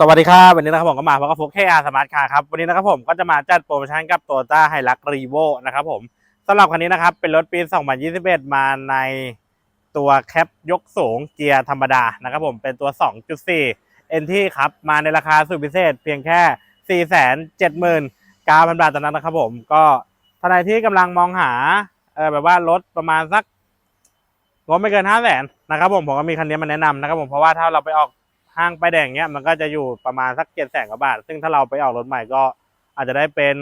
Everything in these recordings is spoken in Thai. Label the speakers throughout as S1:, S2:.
S1: สวัสดีครับวันนี้นะครับผมก็มาพบกับฟุกเ KR Smart Car ครับวันนี้นะครับผมก็จะมาจัดโปรโมชั่นกับ Toyota Hilux Revo นะครับผมสำหรับคันนี้นะครับเป็นรถปี 2021 มาในตัวแคปยกสูงเกียร์ธรรมดานะครับผมเป็นตัว 2.4 NT ครับมาในราคาสุดพิเศษเพียงแค่ 479,000 บาทเท่านั้นนะครับผมก็ท่านใดที่กำลังมองหาเออแบบว่ารถประมาณสักงบไม่เกิน 5 0 0 0 0นนะครับผมผมก็มีคันนี้มาแนะนำนะครับผมเพราะว่าถ้าเราไปออก ห้างไปายแดงเนี้ยมันก็จะอยู่ประมาณสักเจ็ดแสนกว่าบาท ซึ่งถ้าเราไปออกรถใหม่ก็อาจจะได้เป็น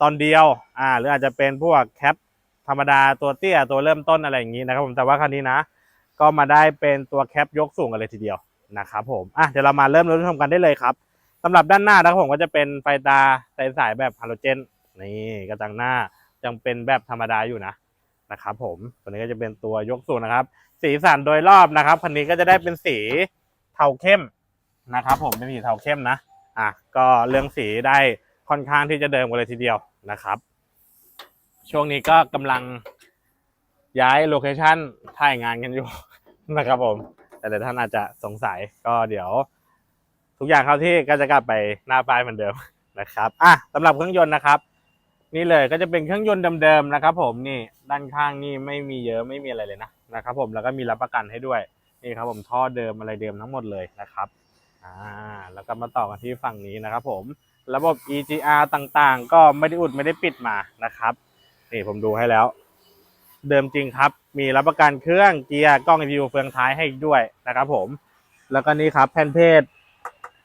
S1: ตอนเดียวอ่าหรืออาจจะเป็นพวกแคปธรรมดาตัวเตี้ยตัวเริ่มต้นอะไรอย่างนี้นะครับผมแต่ว่าคันนี้นะ ก็มาได้เป็นตัวแคปยกสูงกันเลยทีเดียวนะครับผมอะเดี๋ยวเรามาเริ่มรับชมกันได้เลยครับสำหรับด้านหน้านะครับผมก็จะเป็นไฟตาใสายแบบฮาโลเจนนี่กระจังหน้ายังเป็นแบบธรรมดาอยู่นะนะครับผมตัวนี้ก็จะเป็นตัวยกสูงนะครับ สีสันโดยรอบนะครับคันนี้ก็จะได้เป็นสี ทาเข้มนะครับ ผมเป็นสีเทาเข้มนะอะก็เรื่องสีได้ค่อนข้างที่จะเดิมกันเลยทีเดียวนะครับ ช่วงนี้ก็กำลังย้ายโลเคชันถ่ายงานกันอยู่นะครับผม แต่เดี๋ยวท่านอาจจะสงสัยก็เดี๋ยว ทุกอย่างเข้าที่ก็จะกลับไปหน้าป้ายเหมือนเดิมนะครับอะสำหรับเครื่องยนต์นะครับ นี่เลยก็จะเป็นเครื่องยนต์เดิมๆนะครับ ผมนี่ด้านข้างนี่ไม่มีเยอะไม่มีอะไรเลยนะนะครับ ผมแล้วก็มีรับประกันให้ด้วย นี่ครับผมท่อเดิมอะไรเดิมทั้งหมดเลยนะครับอ่าแล้วก็มาต่อกันที่ฝั่งนี้นะครับผมระบบ EGR ต่างๆ ก็ไม่ได้อุดไม่ได้ปิดมานะครับนี่ผมดูให้แล้ว เดิมจริงครับ มีรับประกันเครื่องเกียร์กล้อง EPU เฟืองท้ายให้ด้วยนะครับผม แล้วก็นี่ครับแผ่นเพจ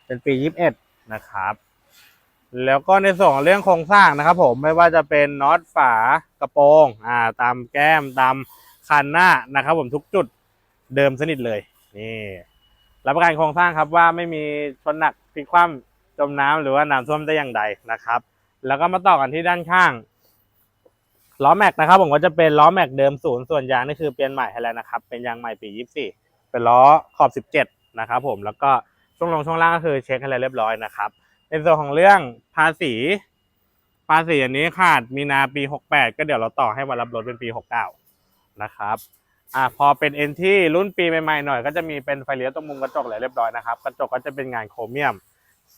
S1: เป็นปี 21 นะครับ แล้วก็ในส่วนเรื่องโครงสร้างนะครับผมไม่ว่าจะเป็นน็อตฝากระโปรงอ่าตามแก้มตามคันหน้านะครับผมทุกจุด เดิมสนิทเลย นี่รับประกันโครงสร้างครับว่าไม่มีชนหนักพลิกคว่ำจมน้ำหรือว่าน้ำท่วมได้อย่างใดนะครับ แล้วก็มาต่อกันที่ด้านข้างล้อแม็กนะครับผมก็จะเป็นล้อแม็กเดิมศูนย์ส่วนยางนี่คือเปลี่ยนใหม่ให้แล้วนะครับ เป็นยางใหม่ปี24เป็นล้อขอบ17นะครับผมแล้วก็ช่วงลงช่วงล่างก็คือเช็คให้แล้วเรียบร้อยนะครับในส่วนของเรื่องภาษีภาษีอันนี้ขาดมีนาปี 68 ก็เดี๋ยวเราต่อให้วันรับรถเป็นปี 69 นะครับ อ่าพอเป็นเอ็นที่รุ่นปีใหม่ๆหน่อย ก็จะมีเป็นไฟเลี้ยวตรงมุมกระจกแล้วเรียบร้อยนะครับกระจกก็จะเป็นงานโครเมียม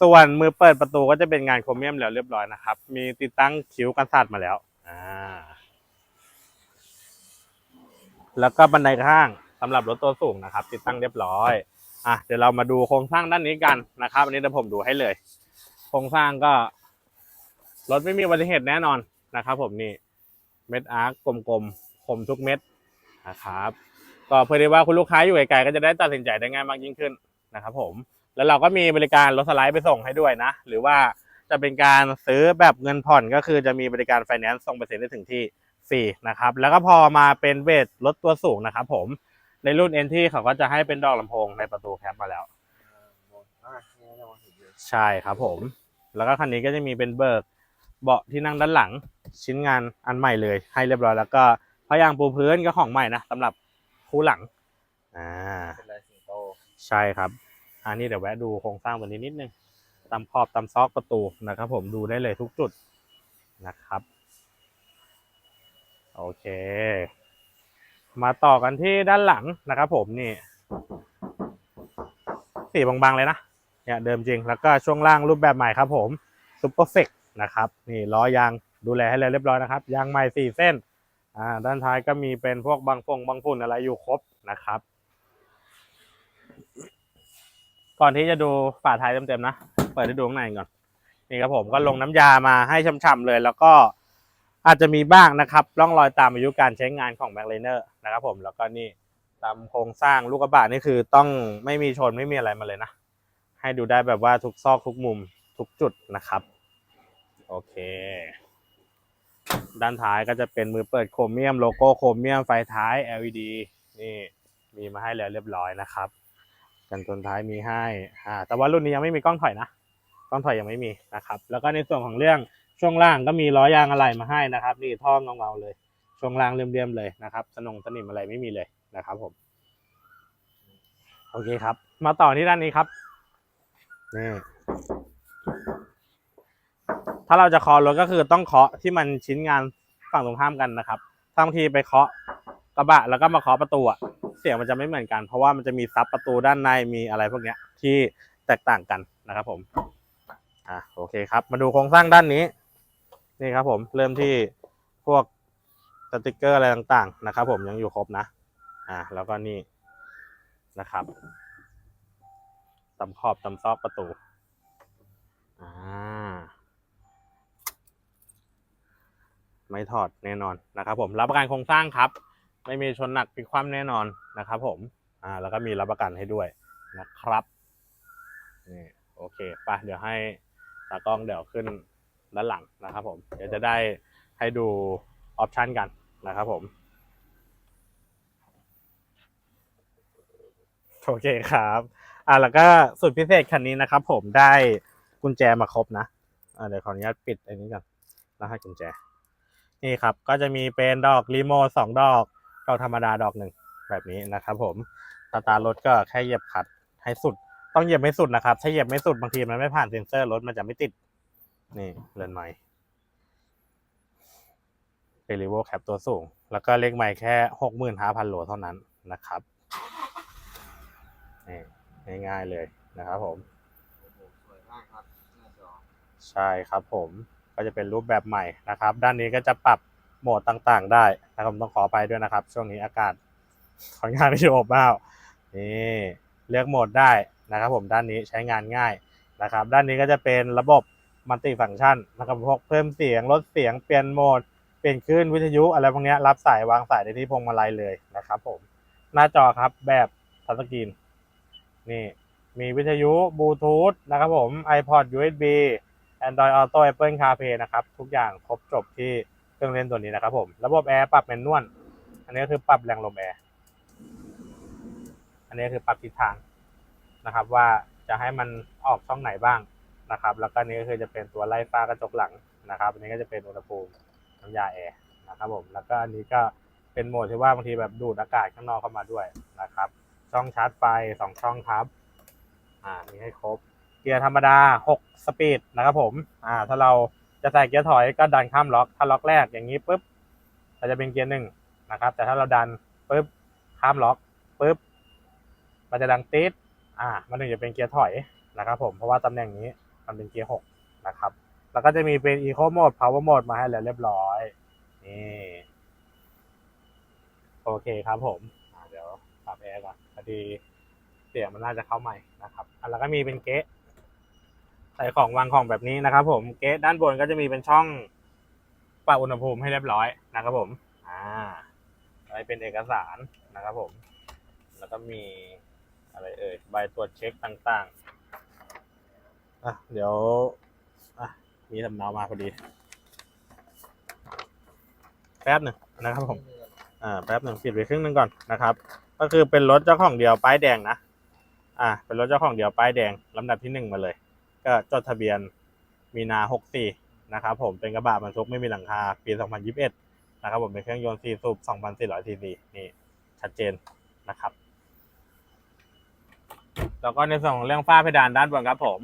S1: ส่วนมือเปิดประตูก็จะเป็นงานโครเมียมแล้วเรียบร้อยนะครับ มีติดตั้งคิ้วกันศาสตร์มาแล้วอ่าแล้วก็บันไดข้างสำหรับรถตัวสูงนะครับ ติดตั้งเรียบร้อยอะเดี๋ยวเรามาดูโครงสร้างด้านนี้กันนะครับอันนี้เดี๋ยวผมดูให้เลย โครงสร้างก็รถไม่มีอุบัติเหตุแน่นอนนะครับ ผมนี่เม็ดอาร์กกลมๆคมทุกเม็ด นะครับ ก็เพื่อที่ว่าคุณลูกค้าอยู่ไกลๆก็จะได้ตัดสินใจได้ง่ายมากยิ่งขึ้นนะครับ ผม แล้วเราก็มีบริการรถสไลด์ไปส่งให้ด้วยนะ หรือว่าจะเป็นการซื้อแบบเงินผ่อนก็คือจะมีบริการไฟแนนซ์ส่งไปเซ็นได้ถึงที่ฟรีนะครับ แล้วก็พอมาเป็นเวทรถตัวสูงนะครับ ผมในรุ่น NT เขาก็จะให้เป็นดอกลำโพงในประตูแคปมาแล้ว ใช่ครับผม แล้วก็คันนี้ก็จะมีเป็นเบิร์กเบาะที่นั่งด้านหลังชิ้นงานอันใหม่เลย ให้เรียบร้อยแล้วก็ พยางปูพื้นก็ของใหม่นะสำหรับคู่หลังอ่า
S2: เป็นลายสิงโต
S1: ใช่ครับ อันนี้เดี๋ยวแวะดูโครงสร้างตัวนี้นิดนึงตามขอบตามซอกประตูนะครับ ผมดูได้เลยทุกจุดนะครับ โอเค มาต่อกันที่ด้านหลังนะครับผมนี่สีบางๆเลยนะเนี่ยเดิมจริงแล้วก็ช่วงล่างรูปแบบใหม่ครับผมซุปเปอร์เฟกนะครับ นี่ล้อยางดูแลให้เลยเรียบร้อยนะครับ ยางใหม่สี่เส้น อ่าด้านท้ายก็มีเป็นพวกบางฟงบางฝุ่นอะไรอยู่ครบนะครับ ก่อนที่จะดูฝาท้ายเต็มๆนะ เปิดให้ดูข้างในก่อน นี่ครับผมก็ลงน้ำยามาให้ช่ำๆเลย แล้วก็อาจจะมีบ้างนะครับร่องรอยตามอายุการใช้งานของแม็กเลเนอร์นะครับผมแล้วก็นี่ตามโครงสร้างลูกกระบะนี่คือต้องไม่มีชนไม่มีอะไรมาเลยนะ ให้ดูได้แบบว่าทุกซอกทุกมุมทุกจุดนะครับ โอเค ด้านท้ายก็จะเป็นมือเปิดโครเมียมโลโก้โครเมียมไฟท้าย LED นี่มีมาให้แล้วเรียบร้อยนะครับกันชนท้ายมีให้อ่าแต่ว่ารุ่นนี้ยังไม่มีกล้องถอยนะกล้องถอยยังไม่มีนะครับ แล้วก็ในส่วนของเรื่องช่วงล่างก็มีล้อยางอะไรมาให้นะครับ นี่ท่อเงาๆเลย ช่วงล่างเรียมๆเลยนะครับ สนงสนิมอะไรไม่มีเลยนะครับผม โอเคครับ มาต่อที่ด้านนี้ครับนี่ ถ้าเราจะเคาะรถก็คือต้องเคาะที่มันชิ้นงานฝั่งตรงข้ามกันนะครับบางทีไปเคาะกระบะแล้วก็มาเคาะประตูอะเสียงมันจะไม่เหมือนกัน เพราะว่ามันจะมีซับประตูด้านในมีอะไรพวกเนี้ยที่แตกต่างกันนะครับผมอะโอเคครับ มาดูโครงสร้างด้านนี้ นี่ครับผมเริ่มที่พวกสติกเกอร์อะไรต่างๆนะครับผมยังอยู่ครบนะ อะแล้วก็นี่นะครับตำขอบตำซอกประตู อ่า ไม่ถอดแน่นอนนะครับ ผมรับประกันโครงสร้างครับ ไม่มีชนหนักพลิกคว่ำแน่นอนนะครับผมอ่าแล้วก็มีรับประกันให้ด้วยนะครับนี่โอเคไปเดี๋ยวให้ตากล้องเดี๋ยวขึ้นด้านหลังนะครับ ผมเดี๋ยวจะได้ให้ดูออปชันกันนะครับผมโอเคครับอ่าแล้วก็สุดพิเศษคันนี้นะครับ ผมได้กุญแจมาครบนะอ่าเดี๋ยวขออนุญาตปิดอันนี้ก่อนแล้วให้กุญแจ นี่ครับก็จะมีเป็นดอกรีโมทสองดอก ดอกธรรมดาดอกหนึ่งแบบนี้นะครับ ผมสตาร์ทรถก็แค่เหยียบคลัดให้สุด ต้องเหยียบไม่สุดนะครับ ถ้าเหยียบไม่สุดบางทีมันไม่ผ่านเซ็นเซอร์รถมันจะไม่ติด นี่เรือนไม้เป็นรีโวแคปตัวสูง แล้วก็เลขไม้แค่หกหมื่นห้าพันโลเท่านั้นนะครับนี่ง่ายๆเลยนะครับผม
S2: โอ้โหสวยมากครับหน้าจอ
S1: ใช่ครับผม ก็จะเป็นรูปแบบใหม่นะครับ ด้านนี้ก็จะปรับโหมดต่างๆ ได้นะครับผมต้องขอไปด้วยนะครับ ช่วงนี้อากาศค่อนข้างที่จะอบอ้าวนี่เลือกโหมดได้นะครับ ผมด้านนี้ใช้งานง่ายนะครับ ด้านนี้ก็จะเป็นระบบมัลติฟังก์ชันนะครับพวกเพิ่มเสียงลดเสียงเปลี่ยนโหมดเปลี่ยนคลื่นวิทยุอะไรพวกนี้รับสายวางสายได้ที่พวงมาลัยเลยนะครับผมหน้าจอครับแบบทัชสกรีนนี่มีวิทยุบลูทูธนะครับผม iPod USB Android Auto Apple CarPlay นะครับ ทุกอย่างครบจบที่เครื่องเล่นตัวนี้นะครับผมระบบแอร์ปรับแมนนวลอันนี้ก็คือปรับแรงลมแอร์อันนี้คือปรับทิศทางนะครับ ว่าจะให้มันออกช่องไหนบ้างนะครับ แล้วก็นี้ก็คือจะเป็นตัวไล่ฟ้ากระจกหลังนะครับ อันนี้ก็จะเป็นอุณหภูมิน้ำยาแอร์นะครับผมแล้วก็อันนี้ก็เป็นโหมดที่ว่าบางทีแบบดูดอากาศข้างนอกเข้ามาด้วยนะครับ ช่องชาร์จไฟสองช่องครับ อ่ามีให้ครบ กียร์ธรรมดา 6 สปีดนะครับผม อ่า ถ้าเราจะใส่เกียร์ถอยก็ดันข้ามล็อก ถ้าล็อกแรกอย่างนี้ปุ๊บก็จะเป็นเกียร์หนึ่งนะครับ แต่ถ้าเราดันปุ๊บข้ามล็อกปุ๊บ มันจะดังติด อ่า มันถึงจะเป็นเกียร์ถอยนะครับผม เพราะว่าตำแหน่งนี้มันเป็นเกียร์หกนะครับ แล้วก็จะมีเป็น Eco Mode Power Mode มาให้แล้วเรียบร้อย นี่ โอเคครับผมอ่าเดี๋ยวปรับแอร์ก่อนพอดีเสียงมันน่าจะเข้าใหม่นะครับอะแล้วก็มีเป็นเก๊ะ ใส่ของวางของแบบนี้นะครับ ผมเกสด้านบนก็จะมีเป็นช่องปรับอุณหภูมิให้เรียบร้อยนะครับ ผม อ่าไว้เป็นเอกสารนะครับ ผม แล้วก็มีอะไรเอ่ยใบตรวจเช็คต่างๆอะเดี๋ยวอะมีสำเนามาพอดีแป๊บหนึ่งนะครับ ผมอ่าแป๊บหนึ่งปิดไปครึ่งหนึ่งก่อนนะครับ ก็คือเป็นรถเจ้าของเดียวป้ายแดงนะอ่าเป็นรถเจ้าของเดียวป้ายแดงลำดับที่หนึ่งมาเลย ก็จดทะเบียนมีนา 64 นะครับผมเป็นกระบะบรรทุกไม่มีหลังคา ปี 2021 นะครับผมเป็นเครื่องยนต์4สูบ2,400ซีซีนี่ชัดเจนนะครับ แล้วก็ในส่วนของเรื่องฝ้าเพดานด้านบนครับผม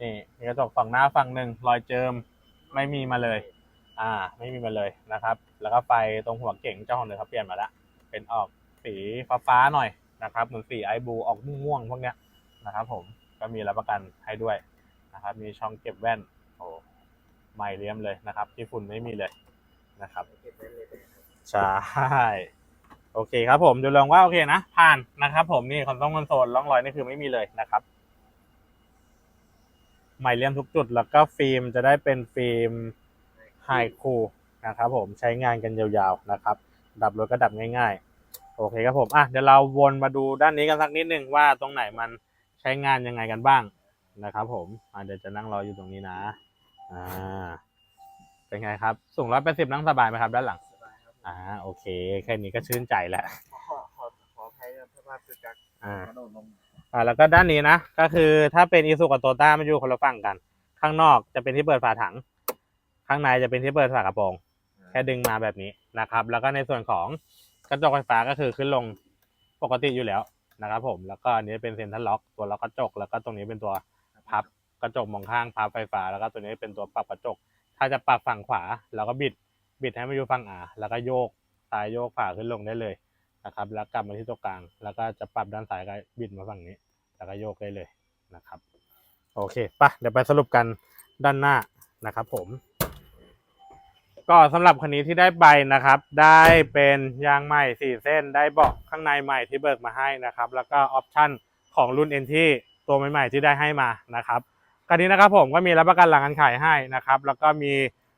S1: นี่มีกระจกฝั่งหน้าฝั่งหนึ่งรอยเจิมไม่มีมาเลย อ่า ไม่มีมาเลยนะครับ แล้วก็ไฟตรงหัวเก่งเจ้าของเดิมเขาเปลี่ยนมาล้วเป็นออกสีฟ้าๆหน่อยนะครับ เหมือนสีไอบูออกม่วงๆพวกเนี้ยนะครับผม ก็มีรับประกันให้ด้วยนะครับ มีช่องเก็บแว่นโอ้ใหม่เลี่ยมเลยนะครับ ที่ฝุ่นไม่มีเลยนะครับใช่โอเคครับผมดูลองว่าโอเคนะ ผ่านนะครับผมนี่คอนโซลคอนโซลร่องรอยนี่คือไม่มีเลยนะครับใหม่เลี่ยมทุกจุดแล้วก็ฟิล์มจะได้เป็นฟิล์มไฮคูนะครับผมใช้งานกันยาวๆนะครับ ดับรถก็ดับง่ายๆ โอเคครับผมอะเดี๋ยวเราวนมาดูด้านนี้กันสักนิดนึงว่าตรงไหนมัน ช้งานยังไงกันบ้างนะครับผมอะเดี๋ยวจะนั่งรออยู่ตรงนี้นะอ่าเป็นไงครับ สูงร้อยแปดสิบนั่งสบายไหมครับ ด้านหลัง
S2: สบายครับ
S1: อ่าโอเค แค่นี้ก็ชื่นใจแล้ว
S2: ขอขอขออภัยนะเพราะว่าเกิดจาก
S1: อ่า
S2: กระโดดลง
S1: อ่าแล้วก็ด้านนี้นะ ก็คือถ้าเป็นอีซูกับโตต้ามันอยู่คนละฝั่งกัน ข้างนอกจะเป็นที่เปิดฝาถัง ข้างในจะเป็นที่เปิดฝากระโปรง แค่ดึงมาแบบนี้นะครับ แล้วก็ในส่วนของกระจกไฟฟ้าก็คือขึ้นลงปกติอยู่แล้ว นะครับผมแล้วก็อันนี้เป็นเซ็นทรัลล็อกตัวล็อกกระจก แล้วก็ตรงนี้เป็นตัวพับกระจกมองข้างพับไฟฟ้า แล้วก็ตัวนี้เป็นตัวปรับกระจก ถ้าจะปรับฝั่งขวาเราก็บิดบิดให้มาอยู่ฝั่งอาแล้วก็โยกซ้ายโยกขวาขึ้นลงได้เลยนะครับ แล้วกลับมาที่ตัวกลาง แล้วก็จะปรับด้านซ้ายก็บิดมาฝั่งนี้ แล้วก็โยกได้เลยนะครับ โอเคปะเดี๋ยวไปสรุปกันด้านหน้านะครับผม ก็สำหรับคันนี้ที่ได้ไปนะครับ ได้เป็นยางใหม่สี่เส้น ได้เบาะข้างในใหม่ที่เบิกมาให้นะครับ แล้วก็ออปชั่นของรุ่น n ที่ตัวใหม่ๆที่ได้ให้มานะครับคันนี้นะครับผมก็มีรับประกันหลังการขายให้นะครับ แล้วก็มี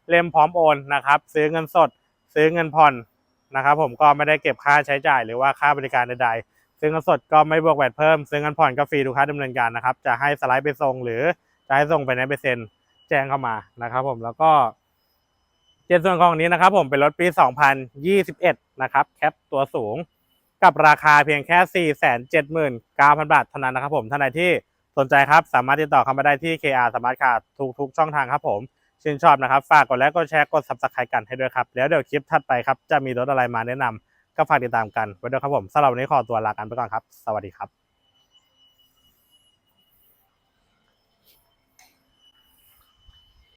S1: เล่มพร้อมโอนนะครับ ซื้อเงินสด ซื้อเงินผ่อนนะครับ ผมก็ไม่ได้เก็บค่าใช้จ่ายหรือว่าค่าบริการใดๆซื้อเงินสดก็ไม่บวกแวดเพิ่ม ซื้อเงินผ่อนก็ฟรีทุกค่าดำเนินการนะครับ จะให้สไลด์ไปส่งหรือจะให้ส่งไปในเปอร์เซ็นต์แจ้งเข้ามานะครับ ผมแล้วก็ เจ็ดส่วนของนี้นะครับผมเป็นรถปี 2021 นะครับแคปตัวสูงกับราคาเพียงแค่ 479,000 บาทเท่านั้นนะครับผมท่านใดที่สนใจครับสามารถติดต่อเข้ามาได้ที่ KR Smart Car ทุกๆช่องทางครับผมชื่นชอบนะครับ ฝากกดไลค์กดแชร์กด subscribe กันให้ด้วยครับ แล้วเดี๋ยวคลิปถัดไปครับจะมีรถอะไรมาแนะนำก็ฝากติดตามกันไว้ด้วยครับผมสำหรับวันนี้ขอตัวลากันไปก่อนครับ สวัสดีครับ